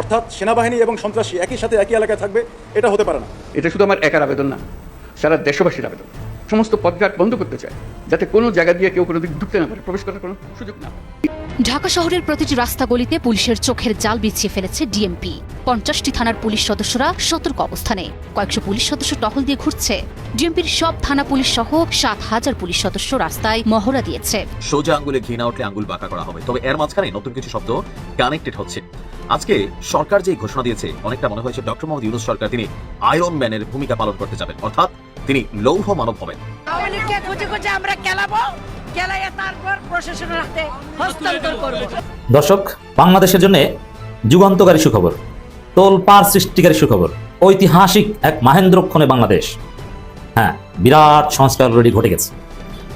অর্থাৎ সেনাবাহিনী এবং সন্ত্রাসী একই সাথে একই এলাকায় থাকবে, এটা হতে পারে না। এটা শুধু আমার একার আবেদন না, সারা দেশবাসীর আবেদন। সমস্ত পদঘাট বন্ধ করতে চায় যাতে কোনো জায়গা দিয়ে কেউ কোনো দিক ঢুকতে না পারে প্রবেশ করার কোনো সুযোগ না পায়। ঢাকা শহরের প্রতিটি রাস্তা গলিতে পুলিশের চোখের জাল বিছিয়ে ফেলেছে ডিএমপি পঞ্চাশটি থানার পুলিশ সদস্যরা সতর্ক অবস্থানে। কয়েকশো পুলিশ সদস্য টহল দিয়ে ঘুরছে। ডিএমপির সব থানা পুলিশ সহ সাত হাজার পুলিশ সদস্য রাস্তায় মহড়া দিয়েছে। সোজা আঙ্গুলে ঘি না উঠলে আঙ্গুল বাঁকা করা হবে। তবে এর মাঝখানে নতুন কিছু শব্দ কানেক্টেড হচ্ছে। আজকে সরকার যে ঘোষণা দিয়েছে অনেকটা মনে হয়েছে ডক্টর মোহাম্মদ ইউনুস সরকার তিনি আয়রন ম্যানের ভূমিকা পালন করতে যাবেন। অর্থাৎ তিনি লৌহ মানব হবেন। আওয়ামী লীগকে খুঁজে খুঁজে আমরা খেলাবো খেলাইয়া তারপর প্রশাসনের হাতে হস্তান্তর করব। দর্শক বাংলাদেশের জন্য যুগান্তকারী সুখবর তোল পার সৃষ্টিকারী সুখবর ঐতিহাসিক এক মাহেন্দ্রক্ষণে বাংলাদেশ। হ্যাঁ বিরাট সংস্কার অলরেডি ঘটে গেছে।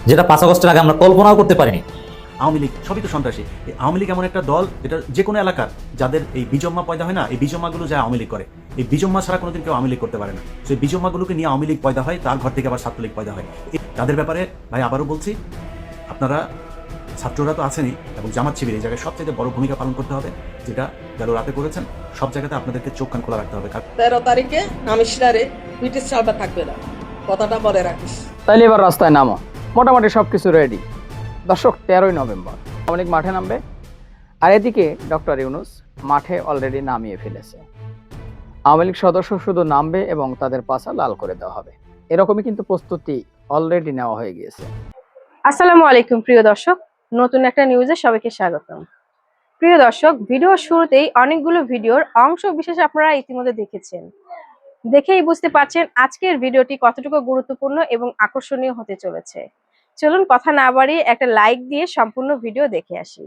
যেটা পাঁচ আগস্টের আগে আমরা কল্পনাও করতে পারিনি। আওয়ামী লীগ সবই তো সন্ত্রাসী। এই আওয়ামী লীগ এমন একটা দল এটা যে কোনো এলাকার যাদের এই বিজম্মা পয়দা হয় না এই বিজম্মাগুলো যা আওয়ামী লীগ করে। এই বিজম্মা ছাড়া কোনোদিন কেউ আওয়ামী লীগ করতে পারে না। সেই বিজম্মাগুলোকে নিয়ে আওয়ামী লীগ পয়দা হয় তার ঘর থেকে আবার ছাত্রলীগ পয়দা হয়। তাদের ব্যাপারে ভাই আবারও বলছি আপনারা ছাত্ররা তো আছেনই এবং জামাত শিবির এই জায়গায় সবচেয়ে বড় ভূমিকা পালন করতে হবে যেটা গেল রাতে করেছেন সব জায়গাতে আপনাদেরকে চোখ কান খোলা রাখতে হবে। তেরো তারিখে নামিশনারে ব্রিটিশ সালটা থাকবে না। কথাটা বলে রাখিস। তাইলে এবার রাস্তায় নামো। মোটামুটি সব কিছু রেডি দর্শক তেরোই নভেম্বর। অনেক মাঠে নামবে। আর এদিকে ডক্টর ইউনুস মাঠে অলরেডি নামিয়ে ফেলেছে। আওয়ামী লীগ সদস্য শুধু নামবে এবং তাদের পাশা লাল করে দেওয়া হবে। এরকমই কিন্তু প্রস্তুতি অলরেডি নেওয়া হয়ে গিয়েছে। আসসালামু আলাইকুম, প্রিয় দর্শক। নতুন একটা নিউজে সবাইকে স্বাগতম। প্রিয় দর্শক ভিডিওর শুরুতেই অনেকগুলো ভিডিওর অংশ বিশেষ আপনারা ইতিমধ্যে দেখেছেন। দেখেই বুঝতে পারছেন আজকের ভিডিওটি কতটুকু গুরুত্বপূর্ণ এবং আকর্ষণীয় হতে চলেছে। চলুন কথা না বাড়িয়ে একটা লাইক দিয়ে সম্পূর্ণ ভিডিও দেখে আসি।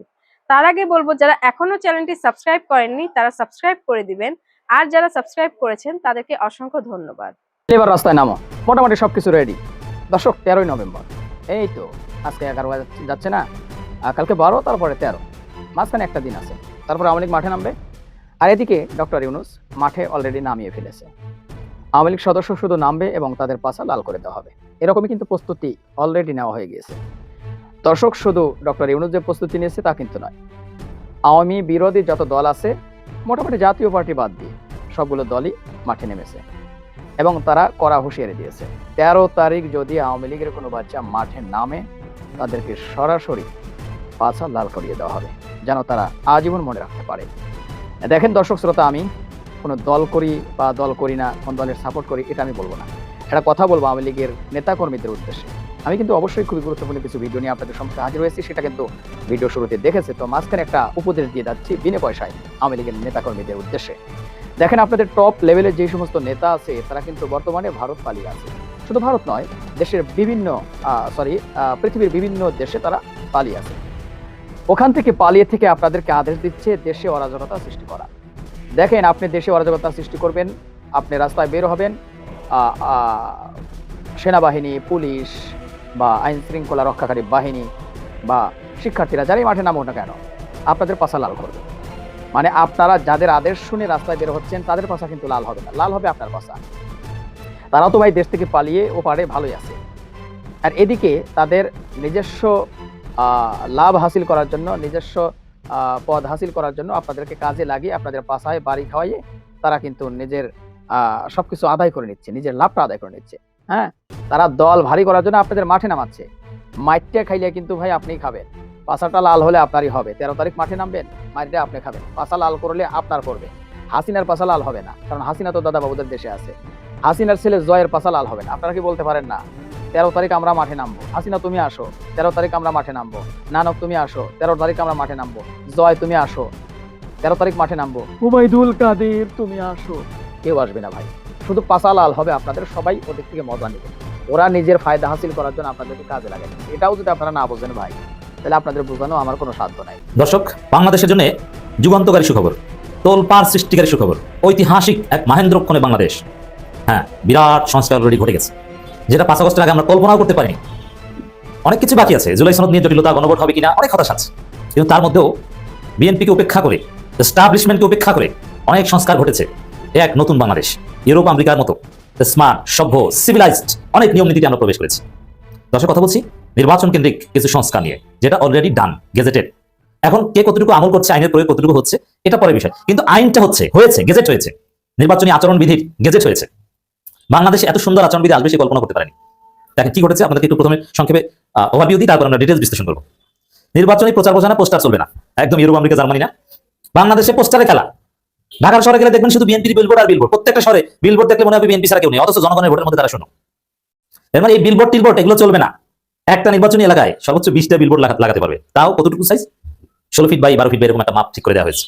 তার আগে বলব, যারা এখনও চ্যানেলটি সাবস্ক্রাইব করেননি, তারা সাবস্ক্রাইব করে দিবেন। আর যারা সাবস্ক্রাইব করেছেন, তাদেরকে অসংখ্য ধন্যবাদ। এবার রাস্তায় নামো। মোটামুটি সব কিছু রেডি দর্শক, তেরোই নভেম্বর। এই তো, আজকে এগারো যাচ্ছে না? কালকে বারো, তারপরে তেরো। মাঝখানে একটা দিন আছে। তারপরে আওয়ামী মাঠে নামবে। আর এদিকে ডক্টর ইউনুস মাঠে অলরেডি নামিয়ে ফেলেছে। আওয়ামী সদস্য শুধু নামবে এবং তাদের পাশা লাল করে দেওয়া হবে। এরকমই কিন্তু প্রস্তুতি অলরেডি নেওয়া হয়ে গিয়েছে। দর্শক, শুধু ডক্টর ইউনুস যে প্রস্তুতি নিয়েছে তা কিন্তু নয়। আওয়ামী বিরোধী যত দল আছে মোটামুটি জাতীয় পার্টি বাদ দিয়ে সবগুলো দলই মাঠে নেমেছে। এবং তারা কড়া হুঁশিয়ারি দিয়েছে। তেরো তারিখ যদি আওয়ামী লীগের কোনো বাচ্চা মাঠে নামে, তাদেরকে সরাসরি পাছা লাল করিয়ে দেওয়া হবে, যেন তারা আজীবন মনে রাখতে পারে। দেখেন দর্শক শ্রোতা, আমি কোনো দল করি বা দল করি না, কোন দলের সাপোর্ট করি, এটা আমি বলব না। এটা কথা বলব আওয়ামী লীগের নেতাকর্মীদের উদ্দেশ্যে। আমি কিন্তু অবশ্যই খুবই গুরুত্বপূর্ণ কিছু ভিডিও নিয়ে আপনাদের সম্মুখে হাজির হয়েছি, সেটা কিন্তু ভিডিও শুরুতে দেখেছে। তো মাঝখানে একটা উপদেশ দিয়ে যাচ্ছি বিনা পয়সায় আওয়ামী লীগের নেতাকর্মীদের উদ্দেশ্যে। দেখেন আপনাদের টপ লেভেলের যে সমস্ত নেতা আছে, তারা কিন্তু বর্তমানে ভারত পালিয়ে আছে। শুধু ভারত নয়, দেশের বিভিন্ন সরি পৃথিবীর বিভিন্ন দেশে তারা পালিয়ে আছে। ওখান থেকে পালিয়ে থেকে আপনাদেরকে আদেশ দিচ্ছে দেশে অরাজকতা সৃষ্টি করা। দেখেন, আপনি দেশে অরাজকতা সৃষ্টি করবেন, আপনি রাস্তায় বের হবেন সেনাবাহিনী, পুলিশ বা আইন শৃঙ্খলা রক্ষাকারী বাহিনী বা শিক্ষার্থীরা যারাই মাঠে নামুক না কেন, আপনাদের পাশা লাল করবে। মানে আপনারা যাদের আদেশ শুনে রাস্তায় বের হচ্ছেন, তাদের পাশা কিন্তু লাল হবে না। লাল হবে আপনার পাশা তারাও তো ভাই দেশ থেকে পালিয়ে ও পারে ভালোই আছে। আর এদিকে তাদের নিজস্ব লাভ হাসিল করার জন্য, নিজস্ব পদ হাসিল করার জন্য আপনাদেরকে কাজে লাগিয়ে, আপনাদের পাশায় বাড়ি খাওয়াইয়ে তারা কিন্তু নিজের সবকিছু আদায় করে নিচ্ছে, নিজের লাভটা আদায় করে নিচ্ছে। হ্যাঁ? তারা দল ভারী করার জন্য আপনাদের মাঠে নামাচ্ছে। মাইটটা খাইলে কিন্তু ভাই আপনি খাবেন। পাশাটা লাল হলে আপনারই হবে। তেরো তারিখ মাঠে নামবেন মাইটটা আপনি খাবেন। পাশা লাল করলে আপনার করবে হাসিনার পাশা লাল হবে না কারণ হাসিনা তো দাদা বাবুদের দেশে আছে। হাসিনার ছেলে জয়ের পাশা লাল হবে না। আপনারা কি বলতে পারেন না? তেরো তারিখ আমরা মাঠে নামবো। হাসিনা তুমি আসো। তেরো তারিখ আমরা মাঠে নামবো। নানক তুমি আসো। তেরো তারিখ আমরা মাঠে নামবো। জয় তুমি আসো। তেরো তারিখ মাঠে নামবো। উবাইদুল কাদের তুমি আসো। কেউ আসবে না ভাই। শুধু পাশা লাল হবে, আপনাদের সবাই ওদের থেকে মজা নেবে। ওরা নিজের ফায়দা হাসিল করার জন্য আপনাদেরকে কাজে লাগে এটাও যদি আপনারা না বোঝেন ভাই, তাহলে আপনাদের বোঝানো আমার কোনো সাধ্য নাই। দর্শক, বাংলাদেশের জন্য যুগান্তকারী সুখবর, তোল পার সৃষ্টিকারী সুখবর, ঐতিহাসিক এক মাহেন্দ্রক্ষণে বাংলাদেশ। হ্যাঁ বিরাট সংস্কার অলরেডি ঘটে গেছে। যেটা পাঁচ আগস্টের আগে আমরা কল্পনাও করতে পারিনি। অনেক কিছু বাকি আছে, জুলাই সনদ নিয়ে জটিলতা, গণভোট হবে কিনা অনেক হতাশ আছে। কিন্তু তার মধ্যেও বিএনপিকে উপেক্ষা করে এস্টাবলিশমেন্টকে উপেক্ষা করে অনেক সংস্কার ঘটেছে। এক নতুন বাংলাদেশ, ইউরোপ, আমেরিকার মতো, স্মার্ট, সভ্য সিভিলাইজড অনেক নিয়ম নীতিতে আমরা প্রবেশ করেছি। দর্শক, কথা বলছি? নির্বাচন কেন্দ্রিক কিছু সংস্কার নিয়ে, যেটা অলরেডি ডান গেজেটেড এখন কে কতটুকু আমল করছে, আইনের প্রয়োগ কতটুকু হচ্ছে, এটা পরের বিষয়। কিন্তু আইনটা হচ্ছে, হয়েছে গেজেট হয়েছে। নির্বাচনী আচরণ বিধির গেজেট হয়েছে। বাংলাদেশে এত সুন্দর আচরণ বিধি আসবে সে কল্পনা করতে পারেনি। দেখেন, কি ঘটেছে? আপনাদেরকে একটু প্রথমে সংক্ষেপে ওভারভিউ দিই, তারপর আমরা ডিটেলস বিশ্লেষণ করব। নির্বাচনী প্রচার প্রচারণা পোস্টার চলবে না। একদম ইউরোপ, আমেরিকা, জার্মানি না। বাংলাদেশে পোস্টারে খেলা। ঢাকার শহরে গেলে দেখবেন শুধু বিএনপির বিলবোর্ড আর বিলবোর্ড প্রত্যেকটা শহরে বিলবোর্ড দেখলে মনে হবে বিএনপি ছাড়া কেউ নেই, অথচ জনগণের ভোটের মধ্যে তারা শোনো এর মানে এই বিলবোর্ড টিলবোর্ড এগুলো চলবে না। একটা নির্বাচনী এলাকায় সর্বোচ্চ বিশটা বিলবোর্ড লাগাতে পারবে। তাও কতটুকু সাইজ ষোলো ফিট বাই বারো ফিট এরকম একটা মাপ ঠিক করে দেওয়া হয়েছে।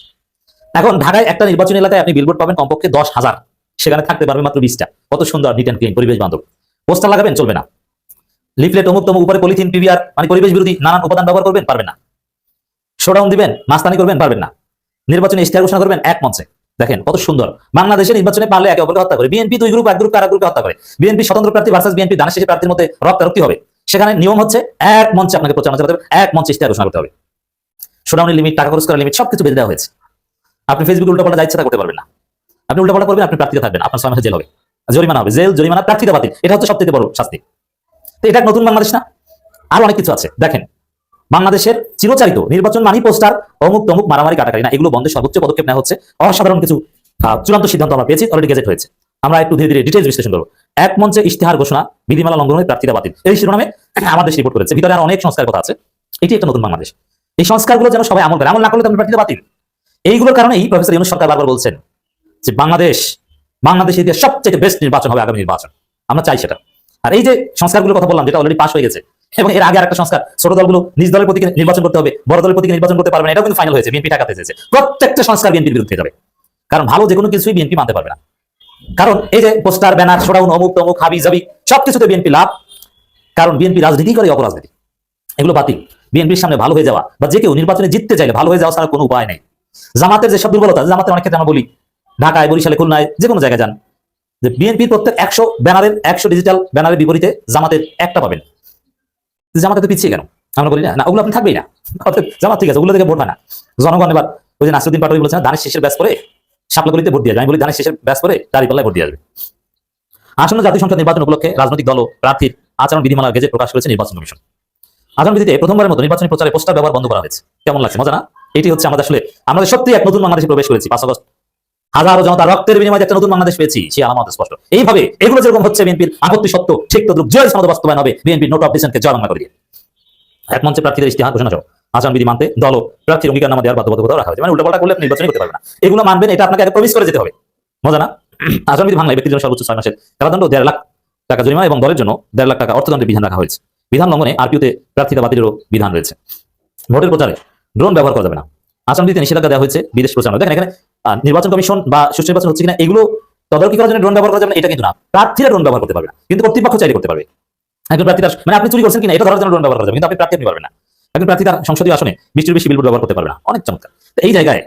এখন ঢাকায় একটা নির্বাচনী এলাকায় আপনি বিলবোর্ড পাবেন কমপক্ষে দশ হাজার। সেখানে থাকতে পারবে মাত্র বিশটা। কত সুন্দর নিট অ্যান্ড ক্লিন পরিবেশ বান্ধব। পোস্টার লাগাবেন, চলবে না। লিফলেট অমুক তমুক, উপরে পলিথিন পিভিআর মানে পরিবেশ বিরোধী নানান উপাদান ব্যবহার করবেন, পারবেন না। শোডাউন দিবেন, মাস্তানি করবেন, পারবেন না। নির্বাচনে ইশতেহার ঘোষণা করবেন এক মঞ্চে। দেখেন কত সুন্দর। বাংলাদেশে নির্বাচনে পারলে একে অপরকে হত্যা করে। বিএনপি দুই গ্রুপ এক গ্রুপ কারা গ্রুপকে হত্যা করে? বিএনপি স্বতন্ত্র প্রার্থী ভার্সাস বিএনপি দানের শেষে প্রার্থীর মধ্যে রক্তারক্তি হবে। সেখানে নিয়ম হচ্ছে এক মঞ্চে আপনাকে প্রচারণা চালাতে হবে, এক মঞ্চে ইশতেহার ঘোষণা করতে হবে। শোডাউনের লিমিট টাকা খরচ করার লিমিট সবকিছু বেঁধে দেওয়া হয়েছে। আপনি ফেসবুকে উল্টাপাল্টা যা ইচ্ছা করতে পারবেন না। আপনি উল্টাপাল্টা করবেন, আপনি প্রার্থীতে থাকবেন আপনার মাসে জেল হবে। জরিমানা হবে। জেল, জরিমানা, প্রার্থীতে বাতিল। এটা হচ্ছে সবথেকে বড় শাস্তি। তো এটা নতুন বাংলাদেশ না? আরও অনেক কিছু আছে। দেখেন বাংলাদেশের চিরচারিত নির্বাচন মানি পোস্টার, অমুক তমুক মারামারি কাটাকারি না, এগুলো বন্ধে সর্বোচ্চ পদক্ষেপ নেওয়া হচ্ছে। অসাধারণ কিছু চূড়ান্ত সিদ্ধান্ত আমরা পেয়েছি অলরেডি গেজেট হয়েছে। আমরা একটু ধীরে ধীরে ডিটেলস বিশ্লেষণ করব। এক মঞ্চে ইশতেহার ঘোষণা, বিধিমালা লঙ্ঘনের প্রার্থীরা বাতিল। এই শিরোনামে আমাদের রিপোর্ট করেছে। ভিতরে আর অনেক সংস্কার কথা আছে। এটি একটা নতুন বাংলাদেশ। এই সংস্কারগুলো যেন সবাই আমল করে, আমল না করলে তো প্রার্থীরা বাতিল। এইগুলোর কারণেই প্রফেসর ইউনুস সরকার বারবার বলছেন যে বাংলাদেশ বাংলাদেশের ইতিহাস সবচেয়ে বেস্ট নির্বাচন হবে আগামী নির্বাচন। আমরা চাই সেটা। আর এই যে সংস্কারগুলোর কথা বললাম, যেটা অলরেডি পাস হয়ে গেছে এবং এর আগে আরেকটা সংস্কার, ছোট দলগুলো নিজ দলের প্রতীকে নির্বাচন করতে হবে, বড় দলের প্রতীকে নির্বাচন করতে পারবে না এটাও কিন্তু ফাইনাল হয়েছে বিএনপি টাকাতে চেয়েছে প্রত্যেকটা সংস্কার বিএনপির বিরুদ্ধে যাবে। কারণ ভালো যে কোনো কিছুই বিএনপি মানতে পারবে না। কারণ এই যে পোস্টার, ব্যানার, শোডাউন, অমুক তমুক, হাবি জাবি, সবকিছুতে বিএনপি লাভ। কারণ বিএনপি রাজনীতি করে অপরাজনীতি। এগুলো বাতিল। বিএনপির সামনে ভালো হয়ে যাওয়া বা যে কেউ নির্বাচনে জিততে চাইলে ভালো হয়ে যাওয়া ছাড়া কোনো উপায় নেই। জামাতের যেসব দুর্বলতা, জামাতের অনেক ক্ষেত্রে আমরা বলি, ঢাকায়, বরিশালে, খুলনায় যে কোনো জায়গায় যান, যে বিএনপির প্রত্যেক একশো ব্যানারের, একশো ডিজিটাল ব্যানারের বিপরীতে জামাতের একটা পাবেন। জামাতে তো পিছিয়ে কেন আমরা বলি, না না, ওগুলো আপনি থাকবেই না। জামাত ঠিক আছে, ওগুলো থেকে ভোট না। জনগণ এবার ওই যে নাসিরুদ্দিন পাটোয়ারি বলেছেন দানের শেষের ব্যাস করে সাপলাগুলিতে ভোট দিয়ে যাবে আমি বলি, দানের শেষের ব্যাস করে দাঁড়িপাল্লায় ভোট দিয়ে আসবে। আসন্ন জাতীয় সংসদ নির্বাচন উপলক্ষে রাজনৈতিক দল প্রার্থীর আচরণ বিধিমালা গেজেট প্রকাশ করেছে নির্বাচন কমিশন। আচরণ বিধিতে প্রথমবারের মতো নির্বাচনী প্রচারে পোস্টার ব্যবহার বন্ধ করা হয়েছে। কেমন লাগছে মজা না এটি হচ্ছে আমাদের আসলে আমাদের সত্যি এক নতুন বাংলাদেশে প্রবেশ করেছি পাঁচ আগস্ট হাজারো জনতা রক্তের বিনিময়ে একটা নতুন বাংলাদেশ পেয়েছি, সে আলামত স্পষ্ট। এইভাবে এগুলো যেরকম হচ্ছে বিএনপির আপত্তি সত্য, ঠিক তদ্রুপ জয় সমাজ বাস্তবায়ন হবে বিএনপির নোট অফ ডিসেন্টকে জয় বাংলা করে দিয়ে এক মঞ্চে প্রার্থীদের ইস্তেহার ঘোষণা সহ আচরণ বিধি মানতে দল প্রার্থীর অঙ্গীকার নামা দেওয়ার বাধ্যবাধকতা রাখা হয়েছে। মানে উল্টাপাল্টা করলে আপনি নির্বাচনই করতে পারবেন না। এগুলো মানবেন, এটা আপনাকে প্রবেশ করে যেতে হবে। মজা না? আচরণ বিধি ভাঙলে ব্যক্তির জন্য সর্বোচ্চ ছয় মাসের কারাদণ্ড, দেড় লাখ টাকা জরিমানা এবং দলের জন্য দেড় লাখ টাকা অর্থদণ্ডের বিধান রাখা হয়েছে। বিধান লঙ্ঘনে আরপিওতে প্রার্থীতা বাতিলেরও বিধান রয়েছে। ভোটের প্রচারে ড্রোন ব্যবহার করা যাবে না। আচরণ বিধিতে নিষেধাজ্ঞা দেওয়া হয়েছে, বিদেশ প্রচারণা। দেখেন এখানে নির্বাচন কমিশন বা সুষ্ঠু নির্বাচন হচ্ছে কিনা, এগুলো তদারকি করার জন্য ড্রোন ব্যবহার করা যাবে এটা কিন্তু না। প্রার্থীরা ড্রোন ব্যবহার করতে পারবে না, কিন্তু কর্তৃপক্ষ চাইলে করতে পারবে। একজন প্রার্থী তার মানে আপনি চুরি করছেন কিনা, এটা ধরার জন্য ড্রোন ব্যবহার করা যাবে, কিন্তু আপনি প্রার্থী আপনি পারবেন না। একজন প্রার্থী তার সংসদীয় আসনে বৃষ্টির বেশি বিলবোর্ড ব্যবহার করতে পারবে না, অনেক চমৎকার। তো এই জায়গায়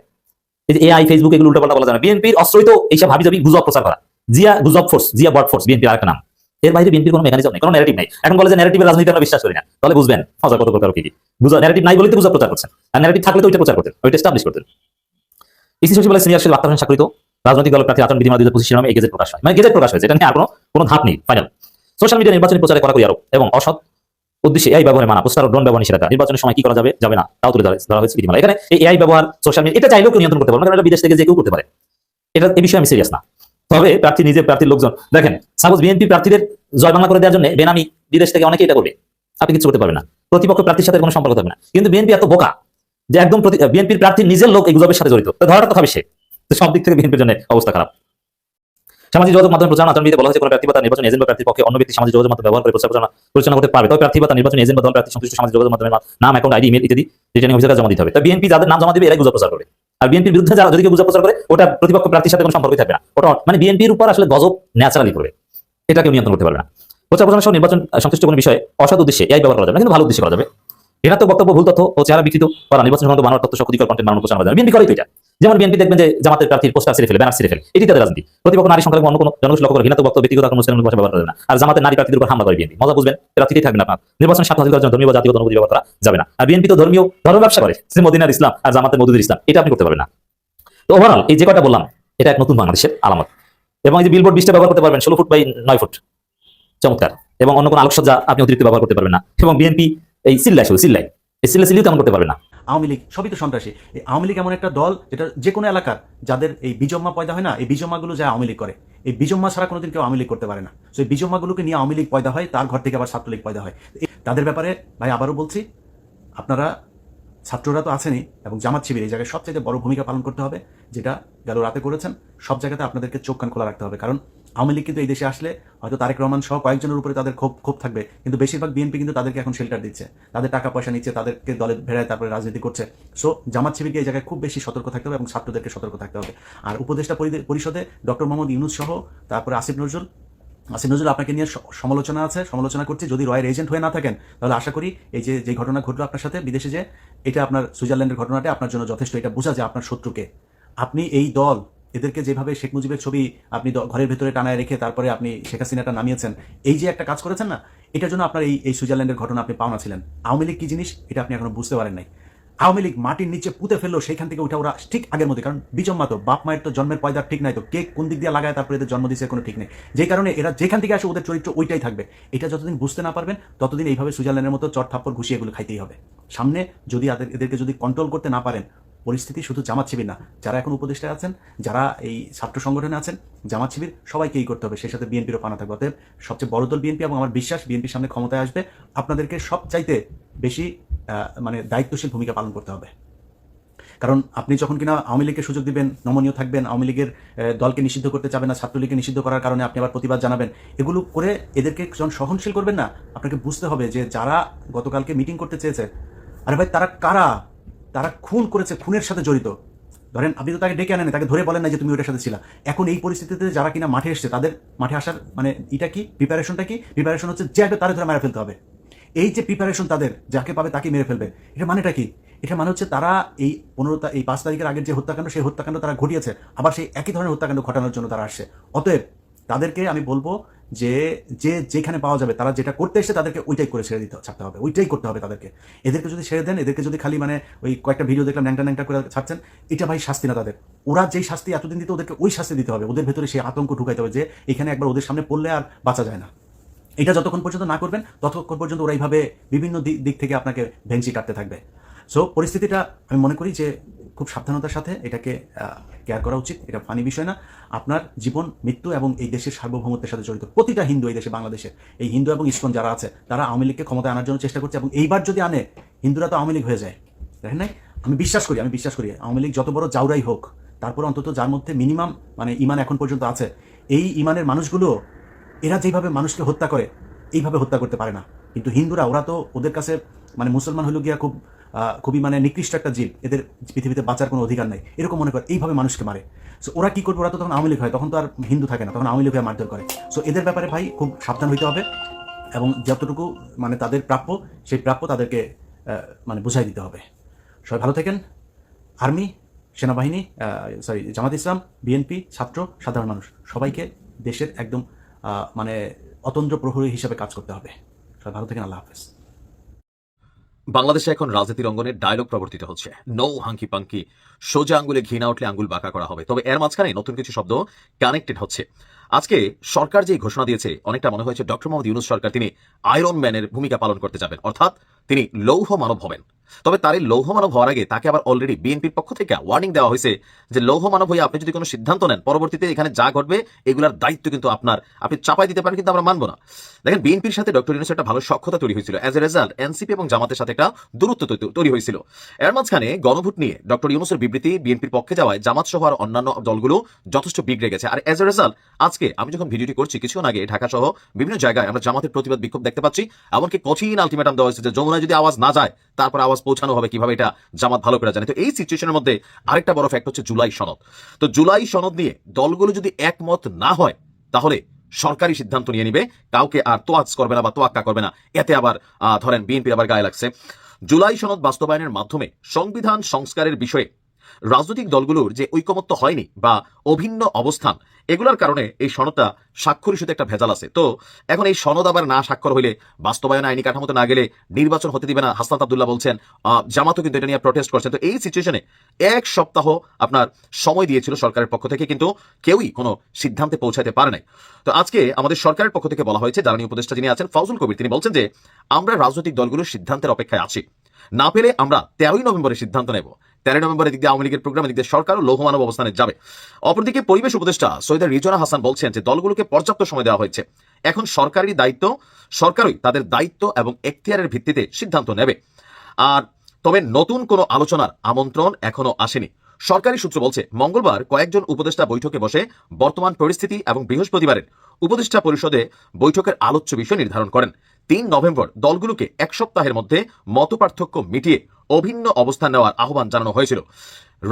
এআই ফেসবুক এগুলো উল্টাপাল্টা বলা যায় না। বিএনপির অস্ত্রই তো এইসব হাবি জাবি গুজব প্রচার করা। জিয়া গুজব ফোর্স জিয়া বট ফোর্স বিএনপির আরেকটা নাম। এর বাইরে বিএনপির কোনো মেকানিজম নেই, কোনো ন্যারেটিভ নেই। এখন বলে যে ন্যারেটিভের রাজনীতি আমরা বিশ্বাস করি না। তাহলে বুঝবেন মজা কত প্রকার কি? গুজব ন্যারেটিভ নাই বলেই তো গুজব প্রচার করছেন। আর ন্যারেটিভ থাকলে তো ওইটা প্রচার করতেন, ওইটা এস্টাবলিশ করতেন। ইসি সচিবালয় সিনিয়র সেল আক্তার হোসেন স্বাক্ষরিত রাজনৈতিক দলের প্রার্থী আচরণ বিধিমালা দুই হাজার পঁচিশ নামে গেজেট প্রকাশ হয়। মানে গেজেট প্রকাশ হয়েছে। এটা নিয়ে আর কোনো কোনো ধাপ নেই ফাইনাল সোশ্যাল মিডিয়া নির্বাচনী প্রচারে করা আরোপ এবং অসৎ উদ্দেশ্যে এই ব্যবহারে মানা পোস্টার ড্রোন ব্যবহার নিষেধাজ্ঞা। নির্বাচনের সময় কি করা যাবে যাবে না তাও তুলে ধরা হয়েছে বিধিমালা এখানে এই এআই ব্যবহার সোশ্যাল মিডিয়া এটা চাইলেও কেউ নিয়ন্ত্রণ করতে পারবে না, কারণ এটা বিদেশ থেকে যে কেউ করতে পারে। এটা এই বিষয়ে আমি সিরিয়াস না। তবে প্রার্থী নিজে প্রার্থীর লোকজন দেখেন সাপোজ বিএনপি প্রার্থীদের জয় বাংলা করে দেওয়ার জন্য বেনামি বিদেশ থেকে অনেকে এটা করবে। আপনি কিছু করতে পারবেন না। প্রতিপক্ষ প্রার্থীর সাথে কোনো সম্পর্ক থাকবে না। কিন্তু বিএনপি এত বোকা যে একদম বিএনপির প্রার্থীর নিজের লোক এই গুজবের সাথে জড়িত। ধরাটা তো খাবে তো সব দিক থেকে বিএনপির জন্য অবস্থা খারাপ। সামাজিক যোগাযোগ মাধ্যমে প্রচারণা আচরণ বিধিতে বলা হয়েছে, কোনো প্রার্থী বা নির্বাচনী এজেন্ট বা প্রার্থীর পক্ষে অন্য ব্যক্তি সামাজিক যোগাযোগ মাধ্যম ব্যবহার করে প্রচার প্রচারণা পরিচালনা করতে পারবে। তবে প্রার্থী বা নির্বাচনী এজেন্ট বা প্রার্থী সংশ্লিষ্ট সামাজিক যোগাযোগ মাধ্যমে নাম অ্যাকাউন্ট আইডি ইমেল ইত্যাদি রিটার্নিং অফিসার জমা দিতে হবে। তো বিএনপি যাদের নাম জমা দিবে, এরাই গুজব প্রচার করবে। আর বিএনপির বিরুদ্ধে যারা যদি কেউ গুজব প্রচার করে, ওটা প্রতিপক্ষ প্রার্থীর সাথে কোনো সম্পর্কই থাকবে না। ওটা মানে বিএনপির উপর আসলে গজব ন্যাচারালি করবে। এটা কেউ নিয়ন্ত্রণ করতে পারবে না। প্রচার প্রচারণা সহ নির্বাচন সংশ্লিষ্ট কোনো বিষয়ে অসৎ উদ্দেশ্যে এই ব্যবহার করা যাবে কিন্তু ভালো উদ্দেশ্যে করা যাবে। ঘৃণাত্মক বক্তব্য, ভুল তথ্য ও চেহারা বিকৃত করা নির্বাচন সংক্রান্ত বানোয়ার তথ্য শক্তিকর কন্টেন্ট বানানো প্রচার করা যাবে বিএনপি করেই তো এটা। যেমন বিএনপি দেখবেন যে জামাতের প্রার্থীর পোস্টার ছিঁড়ে ফেলে, ব্যানার ছিঁড়ে ফেলে। এটি তাদের রাজনীতি। প্রতিপক্ষ নারী সংখ্যা অন্য কোনো জনগোষ্ঠী লক্ষ্য করে ঘৃণাত্মক বক্তব্য, ব্যক্তিগত মুসলিম ভাষা ব্যবহার করে না। আর জামাতের নারী প্রার্থীদের উপর হামলা করে বিএনপি। মজা বুঝবেন প্রার্থীতেই থাকবে না নির্বাচন স্বার্থ হাসিল করার জন্য ধর্মীয় জাতীয় অনুভূতি ব্যবহার করা যাবে না। আর বিএনপি তো ধর্মীয় ধর্ম ব্যবসা করে সে মদিনার ইসলাম আর জামাতের মদুদের ইসলাম। এটা আপনি করতে পারবেন না। তো ওভারঅল এই যে কটা বললাম, এটা এক নতুন বাংলাদেশের আলামত। এবং এই যে বিলবোর্ড বিশটা ব্যবহার করতে পারবেন, ষোলো ফুট বাই নয় ফুট। চমৎকার। এবং অন্য কোনো আলোকসজ্জা আপনি অতিরিক্ত ব্যবহার করতে পারবেন না। এবং বিএনপি এই সিল্লাই শুধু, সিল্লাই। এই সিল্লা সিলিও তেমন করতে পারবেন না। আওয়ামী লীগ, সবই তো সন্ত্রাসী। এই আওয়ামী লীগ এমন একটা দল যেটা যে কোনো এলাকার, যাদের এই বিজম্মা পয়দা হয় না, এই বিজম্মাগুলো যায় আওয়ামী লীগ করে। এই বিজম্মা ছাড়া কোনোদিন কেউ আওয়ামী লীগ করতে পারে না। তো এই বিজম্মাগুলোকে নিয়ে আওয়ামী লীগ পয়দা হয়, তার ঘর থেকে আবার ছাত্রলীগ পয়দা হয়। তাদের ব্যাপারে ভাই আবারও বলছি, আপনারা ছাত্ররা তো আছেনই, এবং জামাত শিবির এই জায়গায় সবচেয়ে বড় ভূমিকা পালন করতে হবে, যেটা গেল রাতে করেছেন। সব জায়গাতে আপনাদেরকে চোখ কান খোলা রাখতে হবে, কারণ আওয়ামী লীগ কিন্তু এই দেশে আসলে হয়তো তারেক রহমান সহ কয়েকজনের উপরে তাদের ক্ষোভ ক্ষোভ থাকবে। কিন্তু বেশিরভাগ বিএনপি কিন্তু তাদেরকে এখন শেল্টার দিচ্ছে। তাদের টাকা পয়সা নিচ্ছে, তাদেরকে দলে ভেড়ায় তারপরে রাজনীতি করছে। সো জামাত শিবিরকে এই জায়গায় খুব বেশি সতর্ক থাকতে হবে এবং ছাত্রদেরকে সতর্ক থাকতে হবে। আর উপদেষ্টা পরিষদে ডক্টর মোহাম্মদ ইউনুস সহ, তারপরে আসিফ নজরুল। আসিফ নজরুল, আপনাকে নিয়ে সমালোচনা আছে। সমালোচনা করছি, যদি রয়ের এজেন্ট হয়ে না থাকেন, তাহলে আশা করি এই যে যে ঘটনা ঘটলো আপনার সাথে বিদেশে যে, এটা আপনার সুইজারল্যান্ডের ঘটনাটা আপনার জন্য যথেষ্ট। এটা বোঝা যায় আপনার শত্রুকে। আপনি এই দল এদেরকে যেভাবে শেখ মুজিবের ছবি আপনি ঘরের ভেতরে টানায় রেখে তারপরে আপনি শেখ হাসিনাটা নামিয়েছেন, এই যে একটা কাজ করেছেন না, এটার জন্য আপনার এই এই সুইজারল্যান্ডের ঘটনা আপনি পাওনা ছিলেন। আওয়ামী লীগ কি জিনিস? এটা আপনি এখনও বুঝতে পারেন নাই। আওয়ামী লীগ মাটির নিচে পুঁতে ফেলল, সেইখান থেকে উঠে ওরা ঠিক আগের মধ্যে কারণ বিজম্মা তো বাপ মায়ের তো জন্মের পয়দার ঠিক নাই তো, কে কোন দিক দিয়ে লাগায় তারপরে এদের জন্ম দিচ্ছে কোনো ঠিক নেই। যে কারণে এরা যেখান থেকে আসে ওদের চরিত্র ওইটাই থাকবে। এটা যতদিন বুঝতে না পারবেন, ততদিন এইভাবে সুইজারল্যান্ডের মতো চট থাপ্পড় ঘুষিয়ে এগুলো খাইতেই হবে। সামনে যদি এদেরকে যদি কন্ট্রোল করতে না পারেন পরিস্থিতি শুধু জামাত শিবির না, যারা এখন উপদেষ্টায় আছেন, যারা এই ছাত্র সংগঠনে আছেন, জামাত শিবির সবাইকেই করতে হবে। সেই সাথে বিএনপিরও পানা থাকবে। অতএব সবচেয়ে বড় দল বিএনপি এবং আমার বিশ্বাস বিএনপির সামনে ক্ষমতায় আসবে। আপনাদেরকে সব চাইতে বেশি মানে দায়িত্বশীল ভূমিকা পালন করতে হবে। কারণ আপনি যখন কিনা আওয়ামী লীগকে সুযোগ দিবেন, নমনীয় থাকবেন, আওয়ামী লীগের দলকে নিষিদ্ধ করতে চাবেন না, ছাত্রলীগকে নিষিদ্ধ করার কারণে আপনি আবার প্রতিবাদ জানাবেন, এগুলো করে এদেরকে যখন সহনশীল করবেন না, আপনাকে বুঝতে হবে যে যারা গতকালকে মিটিং করতে চেয়েছে, আরে ভাই তারা কারা? তারা খুন করেছে খুনের সাথে জড়িত। ধরেন আপনি তো তাকে ডেকে আনেন তাকে ধরে বলেন না যে তুমি ওটার সাথে ছিলা। এখন এই পরিস্থিতিতে যারা কিনা মাঠে এসছে, তাদের মাঠে আসার মানে এটা কি? প্রিপারেশনটা কি? প্রিপারেশন হচ্ছে যে আগে তারে ধরে মেরে ফেলতে হবে। এই যে প্রিপারেশন তাদের, যাকে পাবে তাকে মেরে ফেলবে। এটা মানেটা কি? এটা মানে হচ্ছে তারা এই পনেরো এই পাঁচ তারিখের আগের যে হত্যাকাণ্ড, সেই হত্যাকাণ্ড তারা ঘটিয়েছে। আবার সেই একই ধরনের হত্যাকাণ্ড ঘটানোর জন্য তারা আসছে। অতএব তাদেরকে আমি বলব যে যে, যেখানে পাওয়া যাবে, তারা যেটা করতে এসে তাদেরকে ওইটাই করে ছেড়ে দিতে ছাড়তে হবে, ওইটাই করতে হবে তাদেরকে। এদেরকে যদি ছেড়ে দেন, এদেরকে যদি খালি মানে ওই কয়েকটা ভিডিও দেখলাম, ন্যাংটা ন্যাংটা করে ছাড়ছেন, এটা ভাই শাস্তি না তাদের। ওরা যেই শাস্তি এতদিন দিতে, ওদেরকে ওই শাস্তি দিতে হবে। ওদের ভেতরে সেই আতঙ্ক ঢুকাইতে হবে যে, এখানে একবার ওদের সামনে পড়লে আর বাঁচা যায় না। এটা যতক্ষণ পর্যন্ত না করবেন, ততক্ষণ পর্যন্ত ওরা এইভাবে বিভিন্ন দিক থেকে আপনাকে ভেঞ্চি কাটতে থাকবে। সো পরিস্থিতিটা আমি মনে করি যে, খুব সাবধানতার সাথে এটাকে কেয়ার করা উচিত, এটা ফানি বিষয় না। আপনার জীবন, মৃত্যু এবং এই দেশের সার্বভৌমত্বের সাথে জড়িত। প্রতিটা হিন্দু এই দেশে, বাংলাদেশে, এই হিন্দু এবং ইসকন যারা আছে, তারা আওয়ামী লীগকে ক্ষমতায় আনার জন্য চেষ্টা করছে এবং এইবার যদি আনে, হিন্দুরা তো আওয়ামী লীগ হয়ে যায়। দেখেন নাই আমি বিশ্বাস করি, আমি বিশ্বাস করি। আওয়ামী লীগ যত বড় জাউরাই হোক, তারপর অন্তত যার মধ্যে মিনিমাম মানে ইমান এখন পর্যন্ত আছে, এই ইমানের মানুষগুলো, এরা যেভাবে মানুষকে হত্যা করে, এইভাবে হত্যা করতে পারে না। কিন্তু হিন্দুরা, ওরা তো ওদের কাছে মানে মুসলমান হলো গিয়া খুব খুবই মানে নিকৃষ্ট একটা জীব এদের পৃথিবীতে বাঁচার কোনো অধিকার নাই। এরকম মনে করে, এইভাবে মানুষকে মারে। সো ওরা কি করবে? ওরা তো তখন আওয়ামী লীগ হয়, তখন তো আর হিন্দু থাকে না, তখন আওয়ামী লীগ হয়ে মারধর করে। সো এদের ব্যাপারে ভাই খুব সাবধান হইতে হবে এবং যতটুকু মানে তাদের প্রাপ্য, সেই প্রাপ্য তাদেরকে মানে বুঝাই দিতে হবে। সবাই ভালো থাকেন। আর্মি, সেনাবাহিনী সরি জামাত ইসলাম, বিএনপি, ছাত্র, সাধারণ মানুষ, সবাইকে দেশের একদম মানে অতন্ত্র প্রহরী হিসাবে কাজ করতে হবে। সবাই ভালো থাকেন, আল্লাহ হাফেজ। বাংলাদেশে এখন রাজনীতির অঙ্গনে ডায়লগ প্রবর্তিত হচ্ছে। নো হাঙ্কি পাঙ্কি সোজা আঙ্গুলে ঘি না উঠলে আঙ্গুল বাঁকা করা হবে। তবে এর মাঝখানে নতুন কিছু শব্দ কানেক্টেড হচ্ছে। আজকে সরকার যে ঘোষণা দিয়েছে, অনেকটা মনে হয়েছে ডক্টর মোহাম্মদ ইউনুস সরকার তিনি আয়রন ম্যানের ভূমিকা পালন করতে যাবেন। অর্থাৎ তিনি লৌহ মানব হবেন। তবে তার এই লৌহ মানব হওয়ার আগে তাকে আবার অলরেডি বিএনপির পক্ষ থেকে ওয়ার্নিং দেওয়া হয়েছে যে লৌহ মানব হয়ে আপনি যদি কোনো সিদ্ধান্ত নেন, পরবর্তীতে এখানে যা ঘটবে এগুলার দায়িত্ব কিন্তু আপনার, আপনি চাপাই দিতে পারেন কিন্তু আমরা মানবো না। দেখেন বিএনপির সাথে ডক্টর ইউনুস একটা ভালো সক্ষতা তৈরি হয়েছিল। অ্যাজ এ রেজাল্ট এনসিপি এবং জামাতের সাথে একটা দূরত্ব তৈরি হয়েছিল। এর মাঝখানে গণভোট নিয়ে ডক্টর ইউনুসের বিবৃতি বিএনপির পক্ষে যাওয়ায় জামাত সহ আর অন্যান্য দলগুলো যথেষ্ট বিগড়ে গেছে। আর এজ এ রেজাল্ট আজকে আমি যখন ভিডিওটি করছি, কিছুক্ষণ আগে ঢাকা সহ বিভিন্ন জায়গায় আমরা জামাতের প্রতিবাদ বিক্ষোভ দেখতে পাচ্ছি। এমনকি কঠিন আলটিমেটাম দেওয়া হয়েছে যে যমুনায় যদি আওয়াজ না যায়, তারপর আওয়াজ পৌঁছানো হবে কীভাবে এটা জামাত ভালো করে জানে। তো এই সিচুয়েশনের মধ্যে আরেকটা বড় ফ্যাক্ট হচ্ছে জুলাই সনদ। তো জুলাই সনদ নিয়ে দলগুলো যদি একমত না হয়, তাহলে সরকারি সিদ্ধান্ত নিয়ে নিবে। কাউকে আর তোয়াজ করবে না বা তোয়াক্কা করবে না। এতে আবার ধরেন বিএনপির আবার গায়ে লাগছে। জুলাই সনদ বাস্তবায়নের মাধ্যমে সংবিধান সংস্কারের বিষয়ে রাজনৈতিক দলগুলোর যে ঐকমত্য হয়নি বা অভিন্ন অবস্থান, এগুলোর কারণে এই সনদটা স্বাক্ষর একটা ভেজাল আছে। তো এখন এই সনদ আবার না স্বাক্ষর হইলে বাস্তবায়ন আইনি কাঠামোতে না গেলে নির্বাচন হতে দিবে না। হাসনাত আবদুল্লাহ বলছেন জামাতও কিন্তু এটা নিয়ে প্রটেস্ট করছেন তো এই সিচুয়েশনে এক সপ্তাহ আপনার সময় দিয়েছিল সরকারের পক্ষ থেকে, কিন্তু কেউই কোনো সিদ্ধান্তে পৌঁছাতে পারে নাই। তো আজকে আমাদের সরকারের পক্ষ থেকে বলা হয়েছে, জ্বালানি উপদেষ্টা যিনি আছেন ফজল কবির, তিনি বলছেন যে, আমরা রাজনৈতিক দলগুলোর সিদ্ধান্তের অপেক্ষায় আছি। না পেলে আমরা তেরোই নভেম্বরে সিদ্ধান্ত নেব। তেরোই নভেম্বরের দিক দিয়ে আওয়ামী লীগের প্রোগ্রামের দিক দিয়ে সরকার ও লৌহমানব অবস্থানে যাবে। অপরদিকে পরিবেশ উপদেষ্টা সৈয়দ রিজওয়ানা হাসান বলছেন যে, দলগুলোকে পর্যাপ্ত সময় দেওয়া হয়েছে। এখন সরকারি দায়িত্ব, সরকারই তাদের দায়িত্ব এবং এখতিয়ারের ভিত্তিতে সিদ্ধান্ত নেবে। আর তবে নতুন কোনো আলোচনার আমন্ত্রণ এখনও আসেনি। সরকারি সূত্র বলছে, মঙ্গলবার কয়েকজন উপদেষ্টা বৈঠকে বসে বর্তমান পরিস্থিতি এবং বৃহস্পতিবারের উপদেষ্টা পরিষদে বৈঠকের আলোচ্য বিষয় নির্ধারণ করেন। তিন নভেম্বর দলগুলোকে এক সপ্তাহের মধ্যে মতপার্থক্য মিটিয়ে অভিন্ন অবস্থান নেওয়ার আহ্বান জানানো হয়েছিল।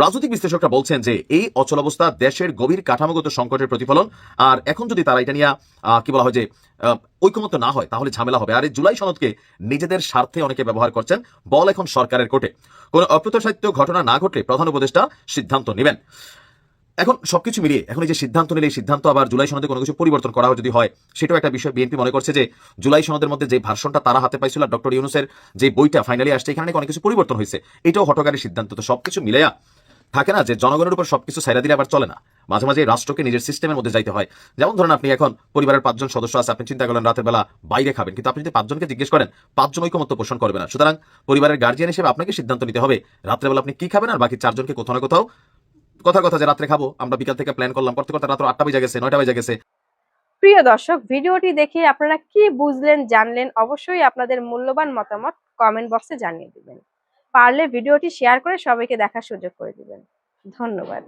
রাজনৈতিক বিশ্লেষকরা বলছেন যে, এই অচলাবস্থা দেশের গভীর কাঠামোগত সংকটের প্রতিফলন, আর এখন যদি তারা এটা নিয়ে কি বলা হয় যে ঐকমত্য না হয়, তাহলে ঝামেলা হবে। আর এই জুলাই সনদকে নিজেদের স্বার্থে অনেকে ব্যবহার করছেন বল এখন সরকারের কোর্টে কোন অপ্রত্যাশিত ঘটনা না ঘটলে প্রধান উপদেষ্টা সিদ্ধান্ত নেবেন। এখন সবকিছু মিলিয়ে, এখন এই যে সিদ্ধান্ত নিলে, এই সিদ্ধান্ত আবার জুলাই সনদে কোনো কিছু পরিবর্তন করা যদি হয়, সেটাও একটা বিষয় বিএনপি মনে করছে যে, জুলাই সনদের মধ্যে যে ভার্সনটা তারা হাতে পাইছিল ডক্টর ইউনুসের যে বইটা ফাইনালি আসছে, এখানে অনেক কিছু পরিবর্তন হয়েছে। এটাও হটকারী সিদ্ধান্ত। তো সবকিছু মিলেয়া থাকে না যে, জনগণের উপর সবকিছু সাইরা দিলে আবার চলে না। মাঝে মাঝে রাষ্ট্রকে নিজের সিস্টেমের মধ্যে যাইতে হয়। যেমন ধরেন আপনি এখন পরিবারের পাঁচজন সদস্য আছে, আপনি চিন্তা করলেন রাতের বেলা বাইরে খাবেন, কিন্তু আপনি যদি পাঁচজনকে জিজ্ঞেস করেন, পাঁচজন ঐকমত্য পোষণ করবে না। সুতরাং পরিবারের গার্জিয়ান হিসেবে আপনাকে সিদ্ধান্ত নিতে হবে, রাত্রেবেলা আপনি কি খাবেন আর বাকি চারজনকে কোথাও না কোথাও কথা কথা যে রাত্রে খাব, আমরা বিকাল থেকে প্ল্যান করলাম। করতে করতে রাত্র আটটা বেজে গেছে, নয়টা বেজে গেছে। প্রিয় দর্শক, ভিডিওটি দেখে আপনারা কি বুঝলেন, জানলেন, অবশ্যই আপনাদের মূল্যবান মতামত কমেন্ট বক্সে জানিয়ে দিবেন। পারলে ভিডিওটি শেয়ার করে সবাইকে দেখার সুযোগ করে দিবেন। ধন্যবাদ।